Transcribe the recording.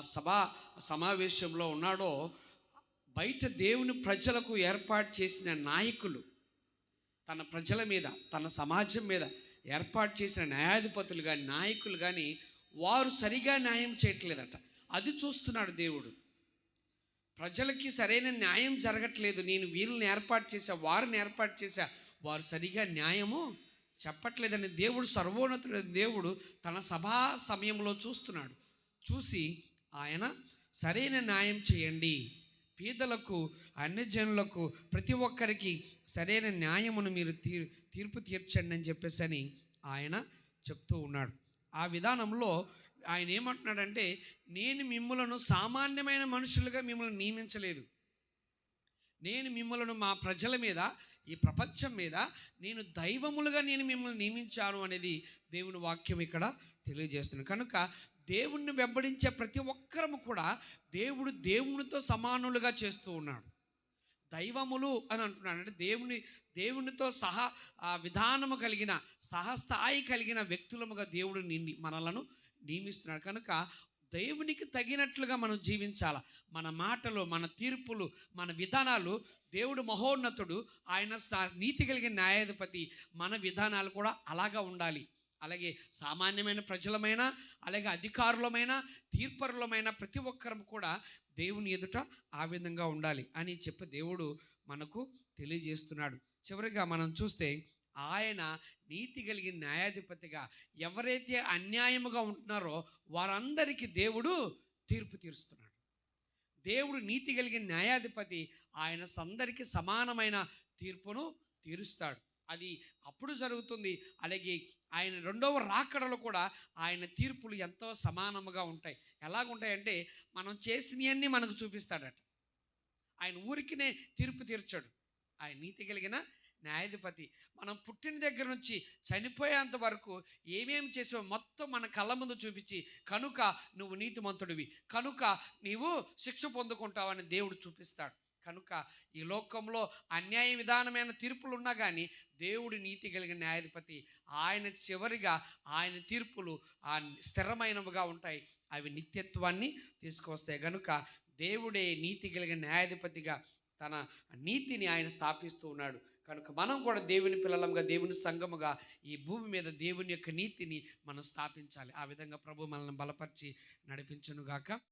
సభా సమావేశంలో ఉన్నాడో బయట దేవుని ప్రజలకు ఏర్పాటు చేసిన నాయకులు తన ప్రజల మీద తన సమాజం మీద ఏర్పాటు చేసిన న్యాయాధిపతులు కానీ నాయకులు కానీ వారు సరిగా న్యాయం చేయట్లేదట. అది చూస్తున్నాడు దేవుడు. ప్రజలకి సరైన న్యాయం జరగట్లేదు. నేను వీరిని ఏర్పాటు చేశా వారిని ఏర్పాటు చేశా వారు సరిగా న్యాయము చెప్పట్లేదని దేవుడు సర్వోన్నతుడు దేవుడు తన సభా సమయంలో చూస్తున్నాడు. చూసి ఆయన సరైన న్యాయం చేయండి. పేదలకు అన్యజనులకు ప్రతి ఒక్కరికి సరైన న్యాయమును మీరు తీర్ తీర్పు తీర్చండి అని చెప్పేసి అని ఆయన చెప్తూ ఉన్నాడు. ఆ విధానంలో ఆయన ఏమంటున్నాడంటే నేను మిమ్మలను సామాన్యమైన మనుషులుగా మిమ్మల్ని నియమించలేదు. నేను మిమ్మలను మా ప్రజల మీద ఈ ప్రపంచం మీద నేను దైవములుగా నేను మిమ్మల్ని నియమించాను అనేది దేవుని వాక్యం ఇక్కడ తెలియజేస్తున్నాను కనుక దేవుణ్ణి వెంబడించే ప్రతి ఒక్కరము కూడా దేవుడు దేవునితో సమానులుగా చేస్తూ ఉన్నాడు. దైవములు అని అంటున్నాడు. అంటే దేవుని దేవునితో సహా విధానము కలిగిన సహస్థాయి కలిగిన వ్యక్తులముగా దేవుడు నిండి మనలను నియమిస్తున్నాడు. కనుక దేవునికి తగినట్లుగా మనం జీవించాల. మన మాటలు మన తీర్పులు మన విధానాలు దేవుడు మహోన్నతుడు ఆయన స- నీతి కలిగిన న్యాయాధిపతి మన విధానాలు కూడా అలాగా ఉండాలి. అలాగే సామాన్యమైన ప్రజలమైన అలాగే అధికారులమైన తీర్పరులమైన ప్రతి ఒక్కరం కూడా దేవుని ఎదుట ఆ విధంగా ఉండాలి అని చెప్పి దేవుడు మనకు తెలియజేస్తున్నాడు. చివరిగా మనం చూస్తే ఆయన నీతి కలిగిన న్యాయాధిపతిగా ఎవరైతే అన్యాయముగా ఉంటున్నారో వారందరికీ దేవుడు తీర్పు తీరుస్తున్నాడు. దేవుడు నీతి కలిగిన న్యాయాధిపతి ఆయన సందరికీ సమానమైన తీర్పును తీరుస్తాడు. అది అప్పుడు జరుగుతుంది. అలాగే ఆయన రెండవ రాకడలో కూడా ఆయన తీర్పులు ఎంతో సమానముగా ఉంటాయి. ఎలాగుంటాయంటే మనం చేసినవన్నీ మనకు చూపిస్తాడట. ఆయన ఊరికినే తీర్పు తీర్చాడు. ఆయన నీతి కలిగిన న్యాయాధిపతి. మనం పుట్టిన దగ్గర నుంచి చనిపోయేంత వరకు ఏమేమి చేసావో మొత్తం మన కళ్ళ ముందు చూపించి కనుక నువ్వు నీతిమంతుడివి. కనుక నీవు శిక్ష పొందుకుంటావని దేవుడు చూపిస్తాడు. కనుక ఈ లోకంలో అన్యాయ విధానమైన తీర్పులు ఉన్నా కానీ దేవుడి నీతి కలిగిన న్యాయాధిపతి ఆయన చివరిగా ఆయన తీర్పులు ఆ స్థిరమైనవిగా ఉంటాయి. అవి నిత్యత్వాన్ని తీసుకొస్తాయి. కనుక దేవుడే నీతి కలిగిన న్యాయాధిపతిగా తన నీతిని ఆయన స్థాపిస్తూ ఉన్నాడు. కనుక మనం కూడా దేవుని పిల్లలంగా దేవుని సంఘముగా ఈ భూమి మీద దేవుని యొక్క నీతిని మనం స్థాపించాలి. ఆ విధంగా ప్రభు మనల్ని బలపరిచి నడిపించునుగాక.